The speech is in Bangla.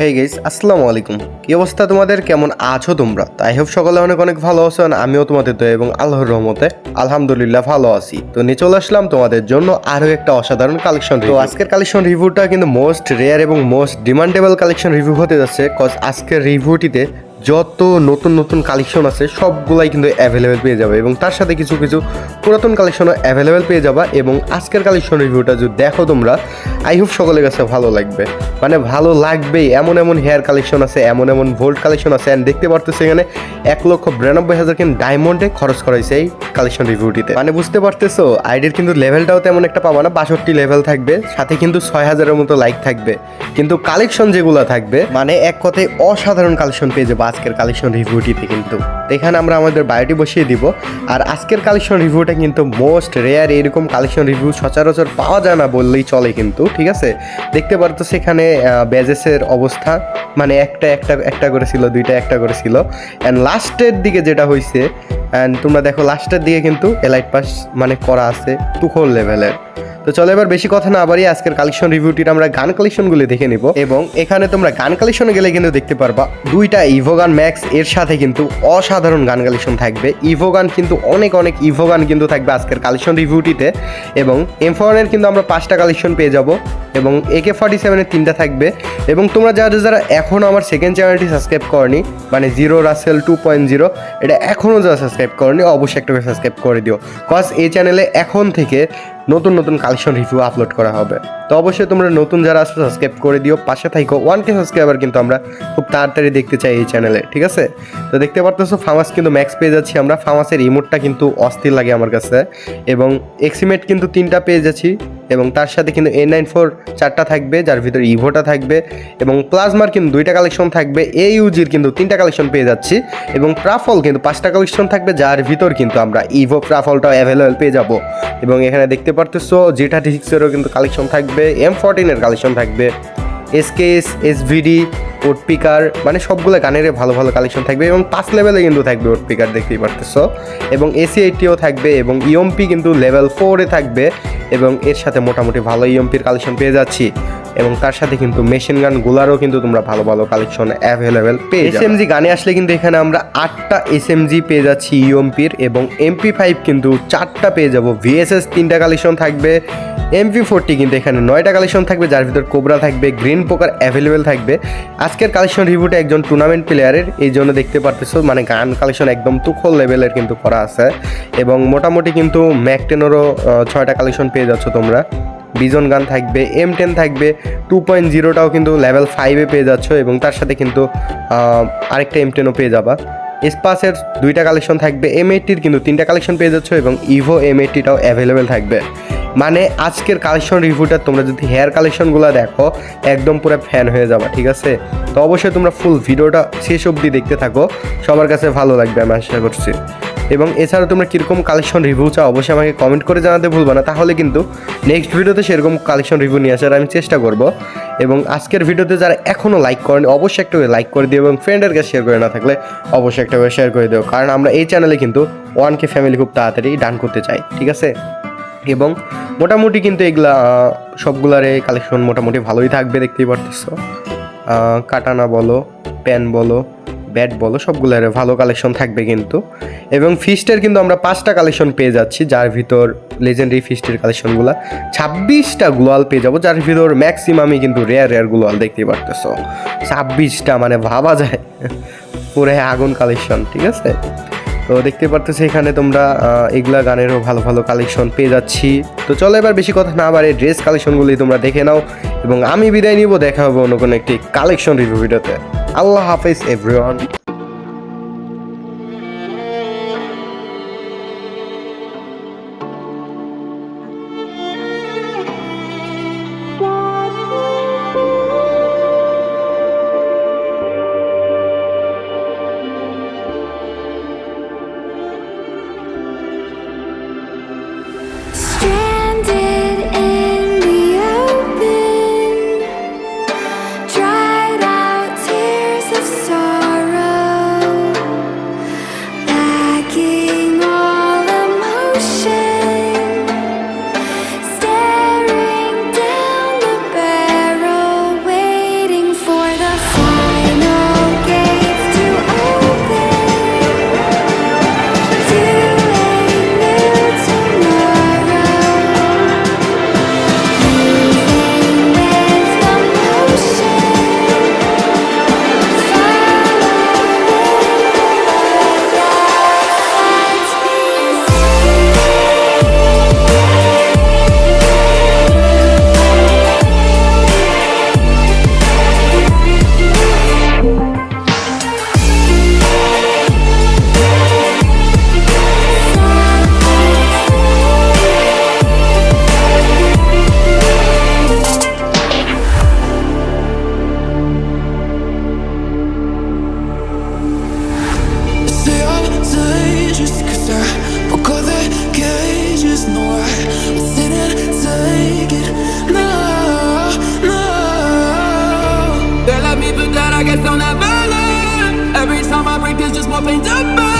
হেই গেস আসসালামু আলাইকুম। কি অবস্থা তোমাদের? কেমন আছো তোমরা? তাই হোপ সকলে অনেক অনেক ভালো আছো আমিও তোমাদের দয়া এবং আল্লাহর রহমতে আলহামদুলিল্লাহ ভালো আছি। তো নিয়ে চলে আসলাম তোমাদের জন্য আরও একটা অসাধারণ কালেকশন তো আজকের কালেকশন রিভিউটা কিন্তু মোস্ট রেয়ার এবং মোস্ট ডিমান্ডেবল কালেকশন রিভিউ হতে যাচ্ছে কজ আজকের রিভিউটিতে যত নতুন নতুন কালেকশন আছে, সবগুলাই কিন্তু অ্যাভেলেবেল পেয়ে যাবে এবং তার সাথে কিছু কিছু পুরাতন কালেকশনও অ্যাভেলেবেল পেয়ে যাবা এবং আজকের কালেকশন রিভিউটা যদি দেখো তোমরা আই হোপ সকলের কাছে ভালো লাগবে। মানে ভালো লাগবেই। এমন এমন হেয়ার কালেকশন আছে, এমন এমন ভোল্ট কালেকশন আছে অ্যান্ড দেখতে পারতেছে এখানে এক লক্ষ বিরানব্বই হাজার কিন্তু ডায়মন্ডে খরচ করাইছে এই কালেকশন রিভিউটিতে মানে বুঝতে পারতেছো আইডির কিন্তু লেভেলটাও তেমন একটা পাবা না, বাষট্টি লেভেল থাকবে, সাথে কিন্তু ছয় হাজারের মতো লাইক থাকবে। কিন্তু কালেকশন যেগুলো থাকবে মানে এক কথায় অসাধারণ কালেকশন পেয়ে যাব। আজকের কালেকশন রিভিউটিতে কিন্তু। এখানে আমরা আমাদের বায়োটি বসিয়ে দিব। আর আজকের কালেকশন রিভিউটা কিন্তু মোস্ট রেয়ার এরকম কালেকশন রিভিউ সচরাচর পাওয়া যায় না বললেই চলে কিন্তু, ঠিক আছে? দেখতে পারতো সেখানে ব্যাজেসের অবস্থা মানে একটা একটা একটা করে ছিল, দুইটা, একটা করে ছিল। অ্যান্ড লাস্টের দিকে যেটা হয়েছে অ্যান্ড তোমরা দেখো লাস্টের দিকে কিন্তু এলাইট পাস মানে করা আছে তুখোর লেভেলের তো চলো এবার বেশি কথা না বাড়িয়ে আজকের কালেকশন রিভিউটির আমরা গান কালেকশনগুলি দেখে নিব। এবং এখানে তোমরা গান কালেকশনে গেলে কিন্তু দেখতে পারবা, দুইটা ইভো গান ম্যাক্স এর সাথে কিন্তু অসাধারণ গান কালেকশন থাকবে। ইভো গান কিন্তু অনেক অনেক ইভো গান কিন্তু থাকবে আজকের কালেকশন রিভিউটিতে এবং এম ফোনের কিন্তু আমরা পাঁচটা কালেকশন পেয়ে যাব। এবং একে ফর্টি সেভেনের তিনটা থাকবে। এবং তোমরা যারা যারা এখনও আমার সেকেন্ড চ্যানেলটি সাবস্ক্রাইব করনি মানে zero Russell two point zero এটা এখনও যারা সাবস্ক্রাইব করনি, অবশ্যই একটা করে সাবস্ক্রাইব করে দিও। কজ এই চ্যানেলে এখন থেকে নতুন নতুন কালেকশন রিভিউ আপলোড করা হবে। তো অবশ্যই তোমরা নতুন যারা আসো সাবস্ক্রাইব করে দিও। পাশে থাকো ওয়ান কে সাবস্ক্রাইবার কিন্তু আমরা খুব তাড়াতাড়ি দেখতে চাই এই চ্যানেলে ঠিক আছে? তো দেখতে পারতেছো ফামাস কিন্তু ম্যাক্স পেয়ে যাচ্ছি আমরা। ফামাসের রিমোটটা কিন্তু অস্থির লাগে আমার কাছে। এবং এক্সিমেট কিন্তু তিনটা পেয়ে যাচ্ছি। এবং তার সাথে কিন্তু এ নাইন ফোর চারটা থাকবে, যার ভিতরে ইভোটা থাকবে এবং প্লাজমার কিন্তু দুইটা কালেকশন থাকবে। এ ইউজির কিন্তু তিনটা কালেকশন পেয়ে যাচ্ছি এবং প্রাফল কিন্তু পাঁচটা কালেকশন থাকবে, যার ভিতর কিন্তু আমরা ইভো প্রাফলটাও অ্যাভেলেবেল পেয়ে যাব। এবং এখানে দেখতে পারতেছো জি থার্টি সিক্সেরও কিন্তু কালেকশন থাকবে এম ফোরটিনের কালেকশন থাকবে। S K S S V D ওট পিকার মানে সবগুলো গানের ভালো ভালো কালেকশন থাকবে এবং পাঁচ লেভেলে কিন্তু থাকবে ওট পিকার দেখতেই পারতেছো। এবং এসি এইটিও থাকবে এবং ইএমপি কিন্তু লেভেল ফোরে থাকবে এবং এর সাথে মোটামুটি ভালো ইএমপির কালেকশন পেয়ে যাচ্ছি। এবং তার সাথে কিন্তু মেশিন গান গুলারও কিন্তু তোমরা ভালো ভালো কালেকশন অ্যাভেলেবেল পেয়ে এসএমজি গানে আসলে কিন্তু এখানে আমরা আটটা এসএমজি পেয়ে যাচ্ছি ইএমপির এবং এমপি ফাইভ কিন্তু চারটা পেয়ে যাব। ভিএসএস তিনটা কালেকশন থাকবে। এমপি ফোরটি কিন্তু এখানে নয়টা কালেকশন থাকবে, যার ভিতর কোবরা থাকবে গ্রিন পোকার অ্যাভেলেবেল থাকবে। আজকের কালেকশন রিভিউটা একজন টুর্নামেন্ট প্লেয়ারের এই জন্য দেখতে পারতেছো মানে গান কালেকশন একদম তুখল লেভেলের কিন্তু করা আছে। এবং মোটামুটি কিন্তু ম্যাকটেনেরও ছয়টা কালেকশন পেয়ে যাচ্ছ তোমরা। বিজন গান থাকবে এম টেন থাকবে টু পয়েন্ট জিরোটাও কিন্তু লেভেল ফাইভে পেয়ে যাচ্ছ, এবং তার সাথে কিন্তু আরেকটা এম টেনও পেয়ে যাবা। স্পাসের দুইটা কালেকশন থাকবে এম এইটটির কিন্তু তিনটা কালেকশন পেয়ে যাচ্ছ, এবং ইভো এম এইটটিটাও অ্যাভেলেবেল থাকবে। মানে আজকের কালেকশন রিভিউটা তোমরা যদি হেয়ার কালেকশনগুলো দেখো, একদম পুরো ফ্যান হয়ে যাবা, ঠিক আছে? তো অবশ্যই তোমরা ফুল ভিডিওটা শেষ অবধি দেখতে থাকো, সবার কাছে ভালো লাগবে আমি আশা করছি। এবং এছাড়া তোমরা কীরকম কালেকশন রিভিউ চাও, অবশ্যই আমাকে কমেন্ট করে জানাতে ভুলবা না, তাহলে কিন্তু নেক্সট ভিডিওতে সেরকম কালেকশন রিভিউ নিয়ে আসার আমি চেষ্টা করব। এবং আজকের ভিডিওতে যারা এখনও লাইক করেন, অবশ্যই একটা লাইক করে দিও এবং ফ্রেন্ডের কাছে শেয়ার করে না থাকলে অবশ্যই একটা শেয়ার করে দিও, কারণ আমরা এই চ্যানেলে কিন্তু ওয়ান কে ফ্যামিলি খুব তাড়াতাড়ি ডান করতে চাই, ঠিক আছে? এবং মোটামুটি কিন্তু এগুলা সবগুলার কালেকশন মোটামুটি ভালোই থাকবে, দেখতেই পারতেছো। কাটানা বলো প্যান বলো ব্যাট বলো, সবগুলোর ভালো কালেকশন থাকবে কিন্তু। এবং ফিস্টের কিন্তু আমরা পাঁচটা কালেকশন পেয়ে যাচ্ছি, যার ভিতর লেজেন্ডারি ফিস্টের কালেকশনগুলো ছাব্বিশটা গ্লোয়াল পেয়ে যাব, যার ভিতর ম্যাক্সিমামই কিন্তু রেয়ার রেয়ার গ্লোয়াল দেখতেই পারতেছো। ছাব্বিশটা মানে ভাবা যায়। পুরো আগুন কালেকশন ঠিক আছে? তো দেখতে পারতেছি এখানে তোমরা এগুলা গানেরও ভালো ভালো কালেকশন পেয়ে যাচ্ছি। তো চলো এবার বেশি কথা না আবার এই ড্রেস কালেকশনগুলি তোমরা দেখে নাও এবং আমি বিদায় নিব, দেখা হবে অন্য কোনো একটি কালেকশন রিভিউ ভিডিওতে আল্লাহ হাফিজ এভরিওয়ান opened up.